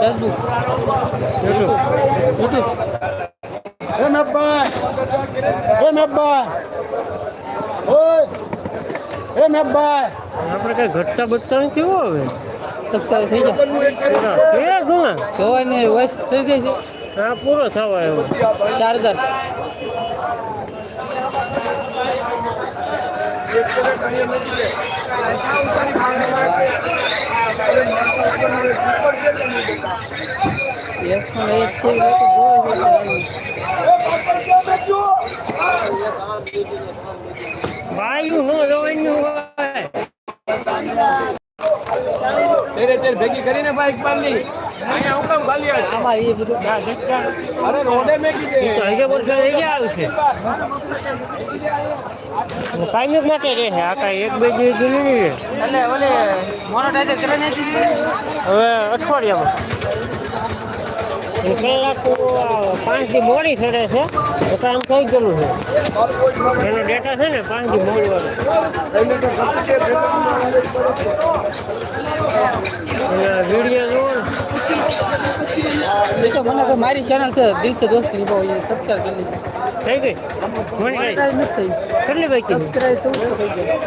Facebook YouTube મેબાઈ હે મેબાઈ ઓય હે મેબાઈ આપણે કઈ ઘટતા બચતા નથી કેવું હવે. સપ્તાહ થઈ ગયા. એ શું જોવાની વોઇસ થઈ જાય છે. હા પૂરો થવા એવો ચાર્જર. એકસો ને એક જોઈ બાયું નો હોય. તેરે તેર ભેગી કરીને બાઈક પાડી અહીંયા હું કામ ખાલી હશે. આમાં એ બધું અરે રોડે મેં તો હજે વર્ષે થઈ ગયા આવશે? કાંઈ જ માટે રહે. આ કાંઈ એક બે જૂની એટલે ઓલે મોનોટાઈઝર કરે નથી હવે અઠવાડિયામાં. અને કલાક પાંચ દી મોડી ચડે છે. તો કામ થઈ ગયેલું છે? એનો ડેટા છે ને પાંચ દી મોડી વાળો. મને તો મારી ચેનલ છે દિલસે દોસ્તી નિભાવો સબસ્ક્રાઈબ કરી લીધી. થઈ ગઈ? મને મોનેટાઈઝ નથી થઈ. કેટલી બાકી સબસ્ક્રાઈબ સૌ થઈ ગયો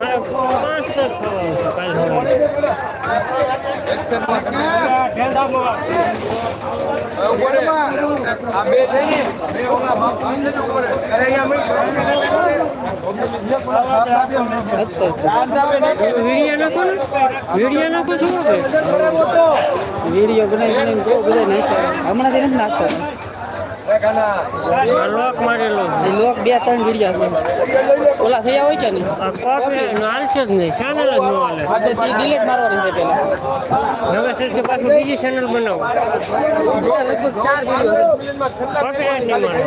મારે પાંચ તક થવાનું છે? કાલ સવારે ઊભો રે. આ બે થઈ બે ઓલા બાપ ને? ઊભો રે. અરે અહીંયા વીડિયો નાખો વીડિયો નાખો છો? વીડિયો બનાવી બનાવીને બધા નાખ્યા. હમણાંથી નથી નાખતો. લોક મારેલો છે. લોક બે ત્રણ વીડિયો છે. ઓલા થયા હોય કે નહીં? આ કોપી હાલશે જ નહીં. ચેનલ જ ન હાલે. તો તે ડિલીટ મારવાની છે પેલા. હવે સર કે પાછું બીજી ચેનલ બનાવો. લગભગ ચાર વીડિયો કોપી નહીં મારે.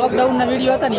લોકડાઉન ના વીડિયો હતા ને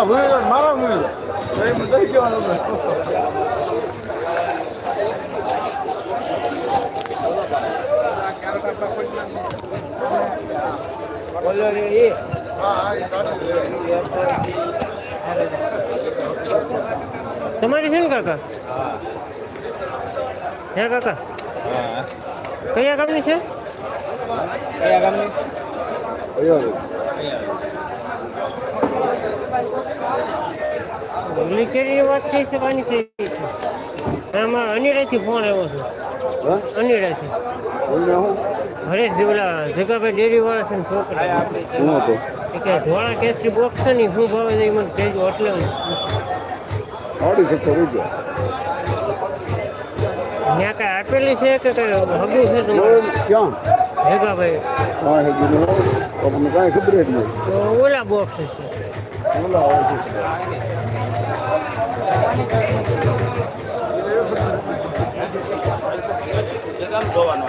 એના ભૂલી મારા ભૂલી એમ થઈ જવાનું તમારી છે ને કાકા? હે કાકા? કયા ગામની છે? ઓલી કેરીની વાત થઈ છે કાની થઈ છે. આમાં અનિરાથી ફોન આવ્યો છે. અનિરાથી હરેશ જીવલા જગાભાઈ ડેરી વાળા છે ને છોકરા. કે ધોળા કેસરી બોક્સ છે ને શું ભાવે છે મને કહેજો એટલે હું. અઢી સત્તર રૂપિયા ત્યાં કાંઈ આપેલી છે કે કઈ હગું છે તમારે? ક્યાં? હેગા ભાઈ. હા હેગી આપણને કાંઈ ખબર જ નહીં તો ઓલા બોક્સ છે. ઓલા જોવાનું